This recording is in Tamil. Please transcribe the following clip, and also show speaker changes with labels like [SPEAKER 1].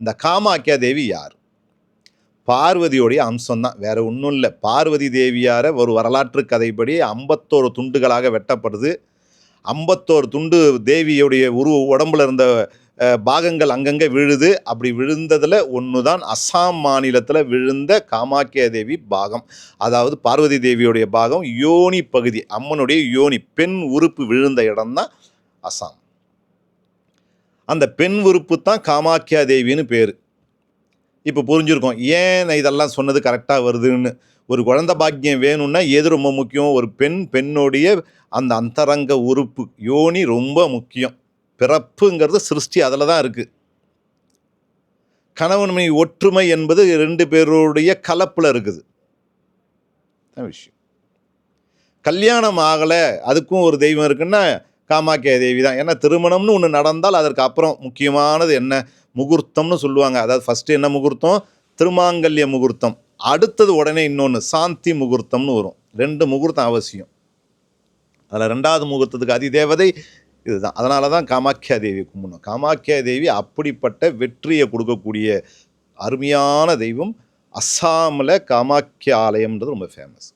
[SPEAKER 1] இந்த காமாக்கியா தேவி யார்? பார்வதியோடைய அம்சம்தான். வேற ஒன்றும் இல்லை. பார்வதி தேவியார ஒரு வரலாற்று கதைப்படி ஐம்பத்தோரு துண்டுகளாக வெட்டப்படுது. ஐம்பத்தோரு துண்டு தேவியுடைய உருவ உடம்புல இருந்த பாகங்கள் அங்கங்கே விழுது. அப்படி விழுந்ததில் ஒன்று தான் அஸ்ஸாம் மாநிலத்தில் விழுந்த காமாக்கியா தேவி பாகம். அதாவது பார்வதி தேவியுடைய பாகம் யோனி பகுதி. அம்மனுடைய யோனி பெண் உறுப்பு விழுந்த இடம்தான் அஸ்ஸாம் அந்த பெண் உறுப்பு தான் காமாக்கியா தேவின்னு பேர். இப்போ புரிஞ்சுருக்கோம் ஏன் இதெல்லாம் சொன்னது கரெக்டாக வருதுன்னு? ஒரு குழந்தை பாக்கியம் வேணும்னா எது ரொம்ப முக்கியம்? ஒரு பெண் பெண்ணுடைய அந்த அந்தரங்க உறுப்பு யோனி ரொம்ப முக்கியம். பிறப்புங்கிறது சிருஷ்டி அதில் தான் இருக்குது கணவன் ஒற்றுமை என்பது ரெண்டு பேருடைய கலப்பில் இருக்குது. விஷயம். கல்யாணம் ஆகலை அதுக்கும் ஒரு தெய்வம் இருக்குன்னா காமாக்கிய தேவி தான். ஏன்னா திருமணம்னு ஒன்று நடந்தால் அதற்கு அப்புறம் முக்கியமானது என்ன? முகூர்த்தம்னு சொல்லுவாங்க. அதாவது ஃபஸ்ட்டு என்ன முகூர்த்தம்? திருமாங்கல்ய முகூர்த்தம். அடுத்தது உடனே இன்னொன்று சாந்தி முகூர்த்தம்னு வரும். ரெண்டு முகூர்த்தம் அவசியம். அதில் ரெண்டாவது முகூர்த்தத்துக்கு அதிதேவதை இதுதான். அதனால தான் காமாக்கியா தேவி கும்பிடணும். காமாக்கியா தேவி அப்படிப்பட்ட வெற்றியை கொடுக்கக்கூடிய அருமையான தெய்வம் அஸ்ஸாமில் காமாக்கியா ஆலயம்ன்றது ரொம்ப ஃபேமஸ்